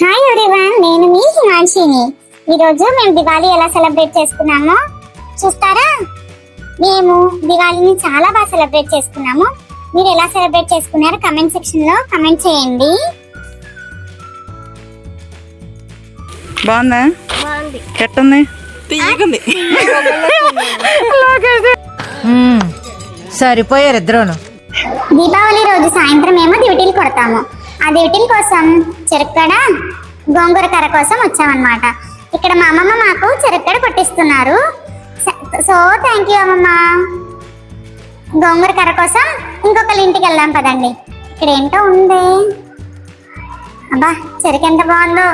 Hi everyone నేను మీ హిమాన్షిని. ఈరోజు మేము దివాళీ ఎలా సెలబ్రేట్ చేసుకున్నామో చూస్తారా? మేము దివాళీని చాలా బాగా సెలబ్రేట్ చేసుకున్నాము. మీరు ఎలా సెలబ్రేట్ చేసుకున్నారో కమెంట్ సెక్షన్లో కమెంట్ చేయండి. బాగుందా? బాగుంది. ఎట్టుంది. సరిపోయారు ఇద్దరును. దీపావళి రోజు సాయంత్రం ఏమో డ్యూటీలు కొడతాము. ఆ డ్యూటీల కోసం చెరుక్కడ గోంగూర కర్ర కోసం వచ్చామన్నమాట. ఇక్కడ మా అమ్మమ్మ మాకు చెరుక్కడ కొట్టిస్తున్నారు. సో థ్యాంక్ యూ అమ్మమ్మ. గోంగూర కర్ర కోసం ఇంకొకరి ఇంటికి వెళ్దాం పదండి. ఇక్కడ ఏంటో ఉంది. అబ్బా చెరుకు ఎంత బాగుందో.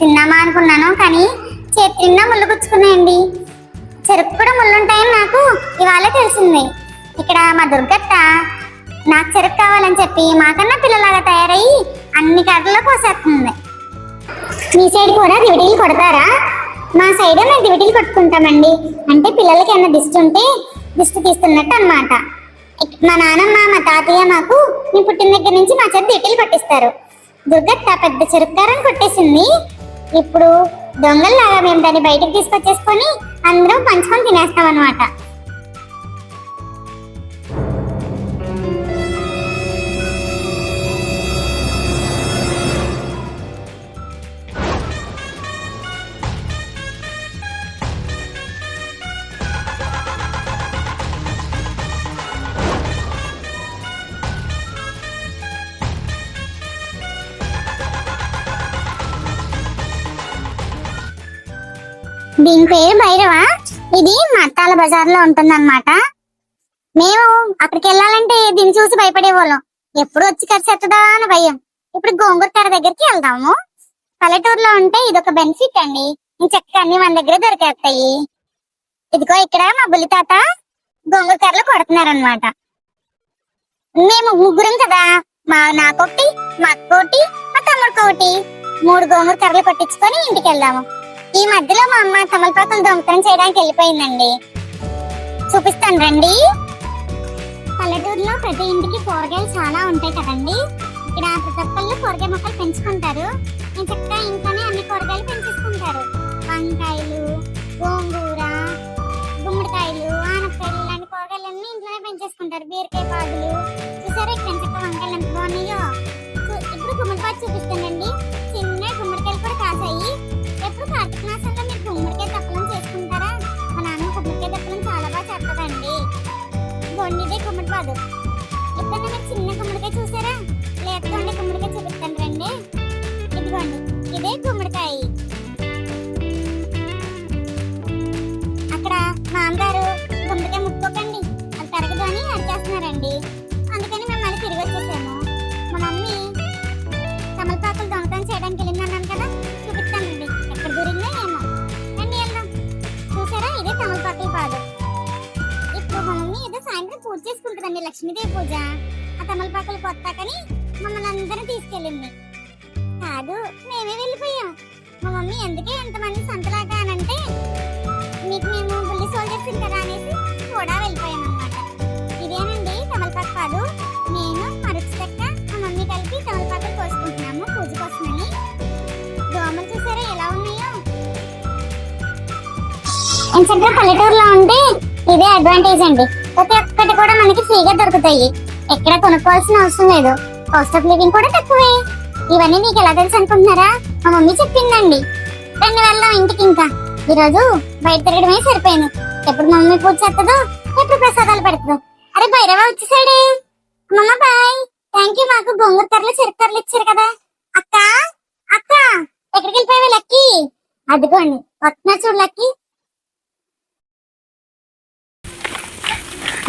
తిన్నామా అనుకున్నాను కానీ చేతి నిండా ముళ్ళు గుచ్చుకున్నాయండి. చెరుకు కూడా ముళ్ళుంటాయని నాకు ఇవాళ తెలిసింది. ఇక్కడ మా దుర్గత్త నాకు చెరుకు కావాలని చెప్పి మాకన్నా పిల్లలాగా తయారయ్యి అన్ని కర్రలో కోసేస్తుంది మీ సైడ్ కూడా దివిటీలు కొడతారా? మా సైడ్ మేము దివిటీలు కొట్టుకుంటామండి. అంటే పిల్లలకి ఏమైనా దిష్టి ఉంటే దిష్టి తీస్తున్నట్టు అనమాట మా నాన్నమ్మ మా తాతయ్య మాకు మీ పుట్టిన దగ్గర నుంచి మా చేతి దివిటీలు కొట్టిస్తారు. దుర్గత్త పెద్ద చెరుకుకారని కొట్టేసింది. ఇప్పుడు దొంగల్లాగా మేము దాన్ని బయటకు తీసుకొచ్చేసుకొని అందరం పంచుకొని తినేస్తాం అనమాట దీని పేరు భైరవ? ఇది మత్తాల బజార్లో ఉంటుందన్నమాట. మేము అక్కడికి వెళ్ళాలంటే దీన్ని చూసి భయపడేవాళ్ళం. ఎప్పుడు వచ్చి ఖర్చు అని భయం. ఇప్పుడు గోంగూర కర్ర దగ్గరికి వెళ్దాము. పల్లెటూరులో ఉంటే ఇది ఒక బెనిఫిట్ అండి. ఈ చక్కగా అన్ని మన దగ్గర దొరికేస్తాయి. ఇదిగో ఇక్కడ మా బుల్లి తాత గోంగూర కర్రలు కొడుతున్నారనమాట మేము ముగ్గురం కదా. మా నాకొకటి మా అక్కోటి మా తమ్ముడికి ఒకటి మూడు గోంగూర కర్రలు కొట్టించుకొని ఇంటికి వెళ్దాము. ఈ మధ్యలో మా అమ్మ తమలపాకులు దొంగతనం చేయడానికి వెళ్ళిపోయిందండి. చూపిస్తాను రండి. పల్లెటూరులో ప్రతి ఇంటికి కూరగాయలు చాలా ఉంటాయి కదండి. ఇక్కడ ప్రతి ఒక్కళ్ళు కూరగాయ మొక్కలు పెంచుకుంటారు. నేను చక్కగా ఇంట్లోనే అన్ని కూరగాయలు పెంచేసుకుంటారు. వంకాయలు గోంగూర గుమ్మడికాయలు ఆనపకాయలు ఇలాంటి కూరగాయలన్నీ ఇంట్లోనే పెంచేసుకుంటారు. బీరకాయ పాదులు. చూసారా ఇక్కడ చక్కగా వంకాయలు ఎంత బాగున్నాయో? లక్ష్మీదేవి పూజ. ఆ తమలపాకులు కొత్తాకని మమ్మల్ని అందరూ తీసుకెళ్ళింది. కాదు మేమే వెళ్ళిపోయాం. మా మమ్మీ ఎందుకే ఎంతమంది సంతలాగా అనంటే మీకు మేము బుల్లి సోల్జర్స్ కదా అనేసి కూడా వెళ్ళిపోయాం అనమాట ఇదేనండి తమలపాకు కాదు నేను మరుచుతక్క మా మమ్మీ కలిపి తమలపాకులు కోసుకుంటున్నాము పూజ కోసమని. దోమలు చూసారా ఎలా ఉన్నాయో? ఎంచక్కా పల్లెటూరులో ఉంటే ఇదే అడ్వాంటేజ్ అండి. ప్రతి ఒక్కటి కూడా మనకి ఫ్రీగా దొరుకుతాయి. ఎక్కడ కొనుక్కోవాల్సిన అవసరం లేదు. కాస్ట్ ఆఫ్ లివింగ్ కూడా తక్కువే. ఇవన్నీ మీకు ఎలా తెలుసు అనుకుంటున్నారా? మా మమ్మీ చెప్పిందండి. రండి వెళ్దాం ఇంటికి ఇంకా. ఈరోజు బయట తిరగడమే సరిపోయింది. ఎప్పుడు మమ్మీ పూజ చేస్తుందో ఎప్పుడు ప్రసాదాలు పెడుతుందో. అరే భైరవ వచ్చేసాడే మమ్మ బాయ్. థ్యాంక్ యూ మాకు గొంగూర కర్రలు చెరుకు ఇచ్చారు కదా. అక్క అక్క ఎక్కడికి వెళ్ళిపోయావు లక్కీ? అదిగోండి వస్తున్నా చూడు లక్కీ.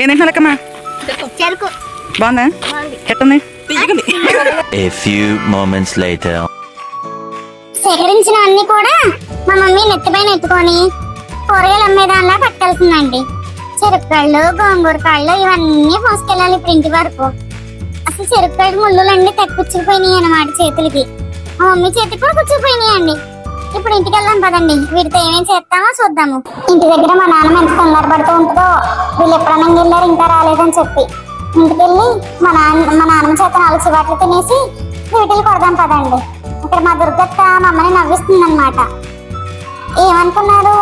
ఏం తింటున్నా లెక్కమ్మా? చెరుకు. బాగుందా? ఎట్టుంది? A few moments later. సేకరించిన అన్ని కూడా మా మమ్మీ నెత్తిపైన ఎత్తుకొని కూరగాయలు అమ్మేదానిలా పట్టుకెళ్తుందండి చెరుకుళ్ళు గోంగూర కాళ్ళు ఇవన్నీ మోసుకెళ్ళాలి ఇప్పుడు ఇంటి వరకు. అసలు చెరుకుళ్ళు ముళ్ళులన్నీ తెక్కుచ్చుకుపోయినాయి అన్నమాట చేతులకి. మా మమ్మీ చేతికి కూడా కుచ్చుకుపోయినాయండి ఇప్పుడు ఇంటికి వెళ్దాం పదండి. వీటితో ఏమేమి చేస్తామో చూద్దాము. ఇంటి దగ్గర మా నాన్నమ్మ ఎంత కంగారు పడుతూ ఉంటుందో వీళ్ళు ఎప్పుడన్నా వెళ్ళారు ఇంకా రాలేదని చెప్పి. ఇంటికి వెళ్ళి మా నాన్న మా నాన్నమ్మ చేత నాలుగు చివాట్లు తినేసి వీటిని కొడదాం పదండి. ఇక్కడ మా దుర్గత్త మమ్మల్ని నవ్విస్తుంది అనమాట ఏమనుకున్నారు?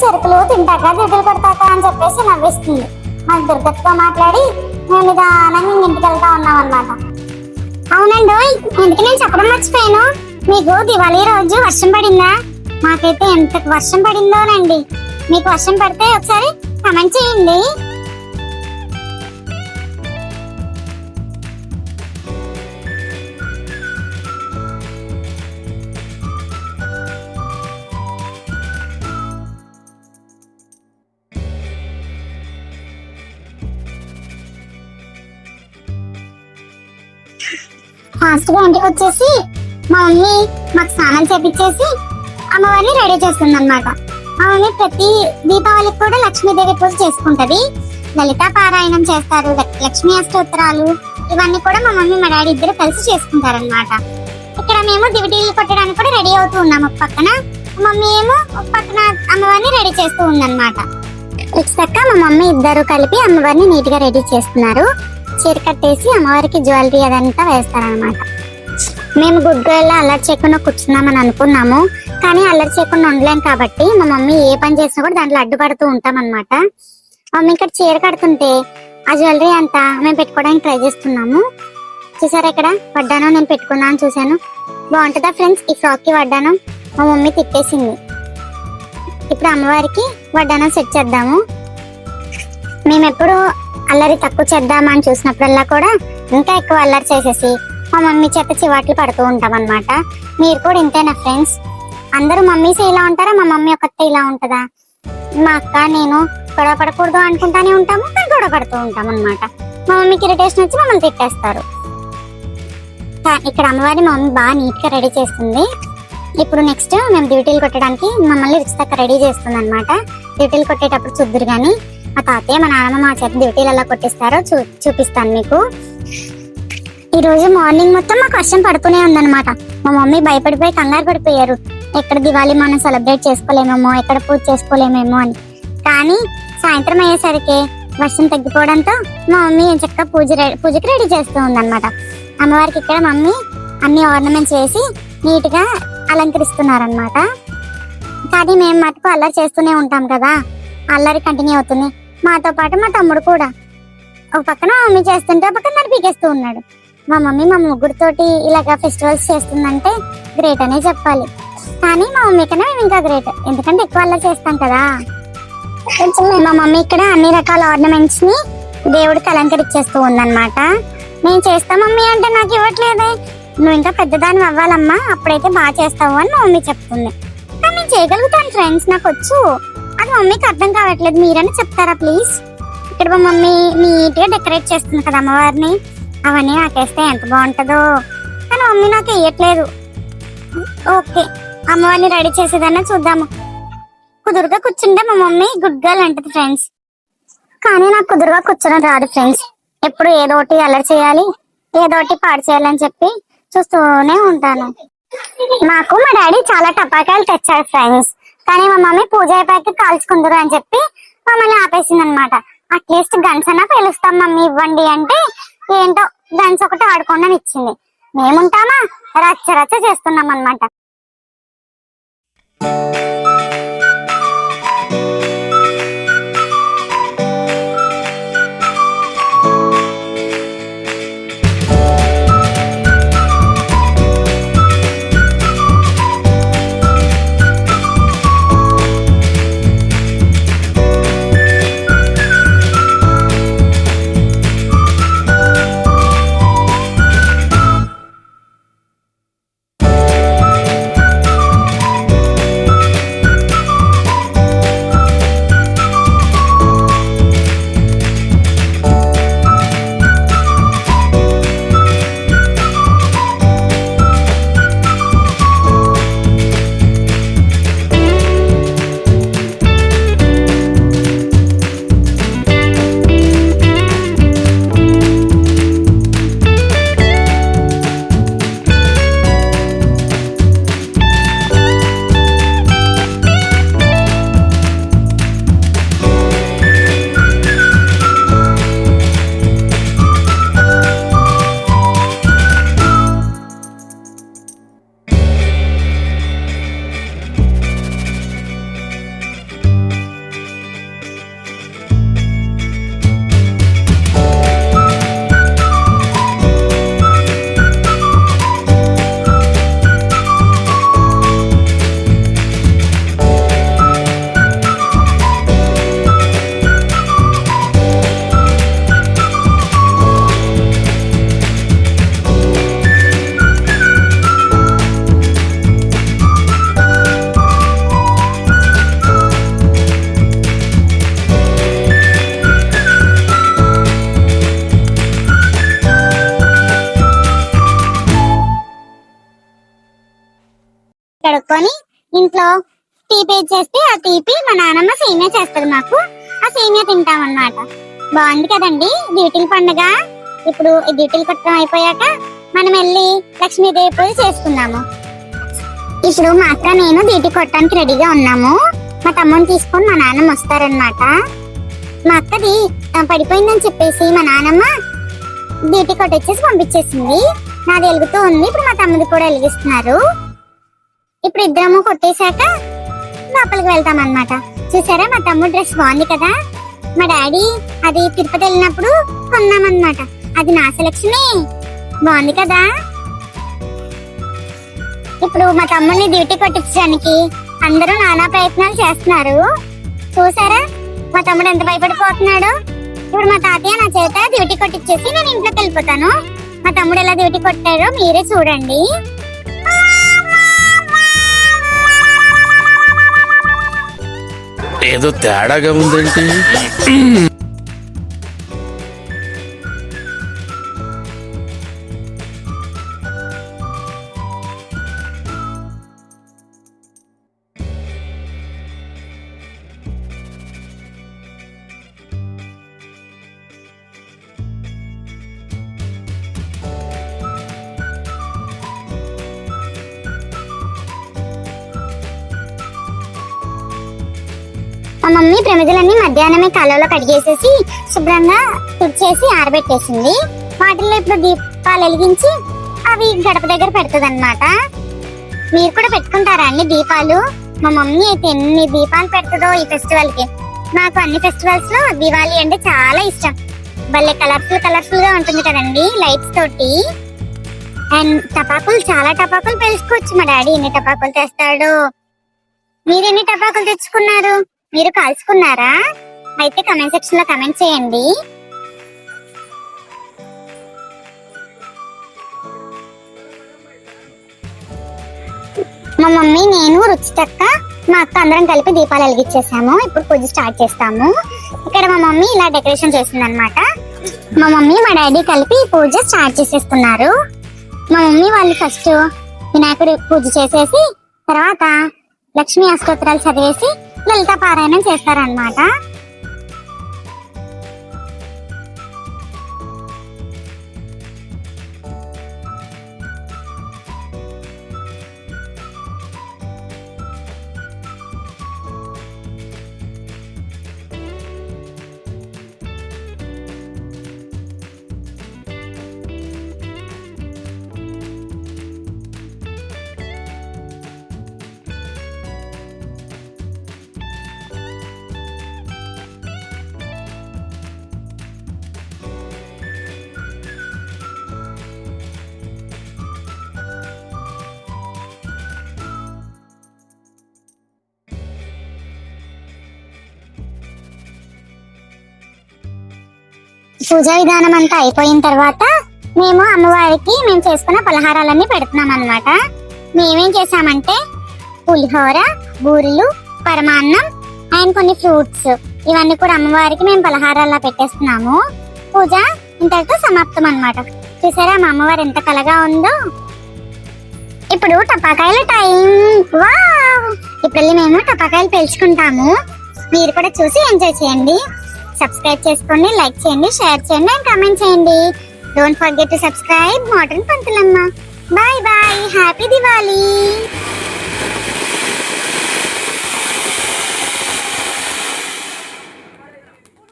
చెరుకులు తింటాక దిడ్డలు కొడతాక అని చెప్పేసి నవ్విస్తుంది. మా దుర్గత్తో మాట్లాడి మేము నిదానంగా ఇంటికి వెళ్తా ఉన్నాం అనమాట అవునండి ఇంటికి నేను చెప్పడం మర్చిపోయాను. మీకు దివాళీ రోజు వర్షం పడిందా? మాకైతే ఎంత వర్షం పడిందోనండి. మీకు వర్షం పడితే ఒకసారి కమెంట్ చేయండి. ఫాస్ట్గా ఇంటికి వచ్చేసి మా మమ్మీ మాకు స్నానం చేపించేసి అమ్మవారిని రెడీ చేస్తుంది అనమాట మా మమ్మీ ప్రతి దీపావళికి కూడా లక్ష్మీదేవి పూజ చేసుకుంటది. లలితా పారాయణం చేస్తారు లక్ష్మీ అష్టోత్తరాలు ఇవన్నీ కూడా మా మమ్మీ మా డాడీ ఇద్దరు కలిసి చేసుకుంటారనమాట ఇక్కడ మేము దివిటీలు కొట్టడానికి కూడా రెడీ అవుతూ ఉన్నాం ఒక పక్కన. మమ్మీ ఏమో ఒక పక్కన అమ్మవారిని రెడీ చేస్తూ ఉందన్నమాట. ఇచ్చాక మా మమ్మీ ఇద్దరు కలిపి అమ్మవారిని నీట్గా రెడీ చేస్తున్నారు చీర కట్టేసి అమ్మవారికి జ్యువెలరీ అదంతా వేస్తారనమాట మేము గుడ్ గర్ల్ అల్లరి చేయకుండా కూర్చున్నామని అనుకున్నాము. కానీ అల్లరి చేయకుండా ఉండలేం కాబట్టి మా మమ్మీ ఏ పని చేసినా కూడా దాంట్లో అడ్డుపడుతూ ఉంటాం అనమాట మమ్మీ ఇక్కడ చీర కడుతుంటే ఆ జ్యువెలరీ అంతా మేము పెట్టుకోవడానికి ట్రై చేస్తున్నాము. చూసారా ఇక్కడ? వడ్డానం నేను పెట్టుకున్నాను చూసాను బాగుంటుందా ఫ్రెండ్స్ ఈ ఫ్రాక్కి కి వడ్డానం మా మమ్మీ తిట్టేసింది. ఇప్పుడు అమ్మవారికి వడ్డానం సెట్ చేద్దాము. మేము ఎప్పుడు అల్లరి తక్కువ చేద్దామని అని చూసినప్పుడల్లా కూడా ఇంకా ఎక్కువ అల్లరి చేసేసి మా మమ్మీ చేత చివాట్లు పడుతూ ఉంటాం అనమాట మీరు కూడా ఇంతేనా ఫ్రెండ్స్ అందరూ మమ్మీస్ ఇలా ఉంటారా? మా మమ్మీ ఒక్కతే ఇలా ఉంటుందా? మా అక్క నేను గొడవ పడకూడదు అనుకుంటానే ఉంటాము కానీ గొడవ పడుతూ ఉంటాం అనమాట మా మమ్మీకి ఇరిటేషన్ వచ్చి మమ్మల్ని తిట్టేస్తారు. ఇక్కడ అమ్మవారి మా మమ్మీ బాగా నీట్గా రెడీ చేస్తుంది. ఇప్పుడు నెక్స్ట్ మేము డ్యూటీలు కొట్టడానికి మమ్మల్ని రిచితక్క రెడీ చేస్తుంది అనమాట డ్యూటీలు కొట్టేటప్పుడు చూద్దరు కానీ మా తాతయ్య మా నాన్నమ్మ మా చేత డ్యూటీలు ఎలా కొట్టిస్తారో చూ చూపిస్తాను మీకు. ఈ రోజు మార్నింగ్ మొత్తం మాకు వర్షం పడుతూనే ఉందన్నమాట. మా మమ్మీ భయపడిపోయి కంగారు పడిపోయారు. ఎక్కడ దివాళీ మనం సెలబ్రేట్ చేసుకోలేమేమో ఎక్కడ పూజ చేసుకోలేమేమో అని. కానీ సాయంత్రం అయ్యేసరికి వర్షం తగ్గిపోవడంతో మా మమ్మీ చక్కగా పూజ పూజకి రెడీ చేస్తూ ఉందన్నమాట. అమ్మవారికి ఇక్కడ మమ్మీ అన్ని ఆర్నమెంట్స్ వేసి నీట్గా అలంకరిస్తున్నారనమాట కానీ మేము మటుకు అల్లరి చేస్తూనే ఉంటాం కదా. అల్లరి కంటిన్యూ అవుతుంది. మాతో పాటు మా తమ్ముడు కూడా. ఒక పక్కన మమ్మీ చేస్తుంటే ఒక పక్కన నడిపికేస్తూ పీకేస్తూ ఉన్నాడు. మా మమ్మీ మా ముగ్గురితోటి ఇలాగా ఫెస్టివల్స్ చేస్తుందంటే గ్రేట్ అనే చెప్పాలి. కానీ మా మమ్మీ కన్నా మేము ఇంకా గ్రేట్. ఎందుకంటే ఎక్కువ అలా చేస్తాం కదా. మా మమ్మీ ఇక్కడ అన్ని రకాల ఆర్నమెంట్స్ని దేవుడికి అలంకరించేస్తూ ఉందన్నమాట. నేను చేస్తా మమ్మీ అంటే నాకు ఇవ్వట్లేదే. నువ్వు ఇంకా పెద్దదాన్ని అవ్వాలమ్మా. అప్పుడైతే బాగా చేస్తావు అని మా మమ్మీ చెప్తుంది. కానీ నేను చేయగలుగుతాను ఫ్రెండ్స్ నాకు వచ్చు. అది మమ్మీకి అర్థం కావట్లేదు. మీరని చెప్తారా ప్లీజ్ ఇక్కడ మా మమ్మీ నీట్గా డెకరేట్ చేస్తుంది కదా అమ్మవారిని. అవన్నీ నాకేస్తే ఎంత బాగుంటుందో కానీ మమ్మీ నాకు వేయట్లేదు ఓకే అమ్మవారిని రెడీ చేసేదన్నా చూద్దాము. కుదురుగా కూర్చుంటే మా మమ్మీ గుడ్ గర్ల్ అంటది ఫ్రెండ్స్ కానీ నాకు కుదురుగా కూర్చోడం రాదు ఫ్రెండ్స్ ఎప్పుడు ఏదో ఒకటి అల్లరి చేయాలి ఏదో ఒకటి పాడు చేయాలని చెప్పి చూస్తూనే ఉంటాను. నాకు మా డాడీ చాలా టపాకాయలు తెచ్చాడు ఫ్రెండ్స్ కానీ మా మమ్మీ పూజ అయిపోయాక కాల్చుకుందరు అని చెప్పి మమ్మల్ని ఆపేసింది అనమాట అట్లీస్ట్ గన్స్ అన్నా పిలుస్తాం మమ్మీ ఇవ్వండి అంటే ఏంటో గన్స్ ఒకటి ఆడుకోండి ఇచ్చింది. మేముంటామా? రచ్చ రచ్చ చేస్తున్నాం అనమాట కడుక్కొని ఇంట్లో తీపి చేస్తే ఆ తీపి మా నానమ్మ సేమియా చేస్తుంది మాకు. ఆ సేమియా తింటాం అన్నమాట బాగుంది కదండి? డ్యూటీల పండుగ. ఇప్పుడు ఈ డ్యూటీలు కొట్టడం అయిపోయాక మనం వెళ్ళి లక్ష్మీదేవి పూజ చేసుకుందాము. ఇప్పుడు మా అక్క నేను డ్యూటీ కొట్టడానికి రెడీగా ఉన్నాము. మా తమ్ముని తీసుకొని మా నాన్నమ్మ వస్తారనమాట మా అక్కది పడిపోయిందని చెప్పేసి మా నాన్నమ్మ డ్యూటీ కొట్టొచ్చేసి పంపించేసింది. నాది వెలుగుతూ ఉంది. ఇప్పుడు మా తమ్ముది కూడా వెలిగిస్తున్నారు ఇప్పుడు ఇద్దరము కొట్టేశాక లోపలికి వెళ్తాం అన్నమాట చూసారా మా తమ్ముడు డ్రెస్ బాగుంది కదా? మా డాడీ అది తిరుపతి వెళ్ళినప్పుడు కొన్నామన్నమాట. అది నా సెలక్షనే. బాగుంది కదా? ఇప్పుడు మా తమ్ముడిని డ్యూటీ కొట్టించడానికి అందరూ నానా ప్రయత్నాలు చేస్తున్నారు. చూసారా? మా తమ్ముడు ఎంత భయపడిపోతున్నాడు? ఇప్పుడు మా తాతయ్య నా చేత డ్యూటీ కొట్టించేసి నేను ఇంట్లోకి వెళ్ళిపోతాను. మా తమ్ముడు ఎలా డ్యూటీ కొట్టాడో మీరే చూడండి. ఏదో తేడాగా ఉందంటే మమ్మీ ప్రమిదలన్నీ మధ్యాహ్నమే కాలంలో కడిగేసేసి శుభ్రంగా తుడిచేసి ఆరబెట్టేసింది. వాటిల్లో ఇప్పుడు దీపాలు వెలిగించి అవి గడప దగ్గర పెడుతుంది మీరు కూడా పెట్టుకుంటారా అండి దీపాలు? మా మమ్మీ అయితే ఎన్ని దీపాలు పెడుతుందో ఈ ఫెస్టివల్కి నాకు అన్ని ఫెస్టివల్స్లో దివాళీ అంటే చాలా ఇష్టం. భలే కలర్ఫుల్ కలర్ఫుల్గా ఉంటుంది కదండి లైట్స్ తోటి. అండ్ టపాకులు చాలా టపాకులు పెంచుకోవచ్చు మా డాడీ. ఎన్ని టపాకులు తెస్తాడు. మీరు ఎన్ని టపాకులు తెచ్చుకున్నారు? మీరు కాల్చుకున్నారా అయితే కమెంట్ సెక్షన్లో కమెంట్ చేయండి. మా మమ్మీ నేను రుచితక్క మా అక్క అందరం కలిపి దీపాలు వెలిగించేసాము. ఇప్పుడు పూజ స్టార్ట్ చేస్తాము. ఇక్కడ మా మమ్మీ ఇలా డెకరేషన్ చేసింది అనమాట మా మమ్మీ మా డాడీ కలిపి పూజ స్టార్ట్ చేసేస్తున్నారు. మా మమ్మీ వాళ్ళు ఫస్ట్ వినాయకుడి పూజ చేసేసి తర్వాత లక్ష్మీ అష్టోత్తరాలు చదివేసి లలిత పారాయణం చేస్తారనమాట పూజా విధానం అంతా అయిపోయిన తర్వాత మేము అమ్మవారికి మేము చేసుకున్న పలహారాలన్నీ పెడుతున్నాం అన్నమాట మేమేం చేసామంటే పులిహోర బూరెలు పరమాన్నం అండ్ కొన్ని ఫ్రూట్స్. ఇవన్నీ కూడా అమ్మవారికి మేము పలహారాల్లో పెట్టేస్తున్నాము. పూజ ఇంతటితో సమాప్తం అనమాట చూసారా మా అమ్మవారు ఎంత కలగా ఉందో? ఇప్పుడు టపాకాయల టైం. వా ఇప్పుడు వెళ్ళి మేము టపాకాయలు పెంచుకుంటాము మీరు కూడా చూసి ఎంజాయ్ చేయండి. సబ్స్క్రైబ్ చేసుకోండి లైక్ చేయండి షేర్ చేయండి అండ్ కామెంట్ చేయండి. Don't forget to subscribe modern Pantulamma. Bye bye happy Diwali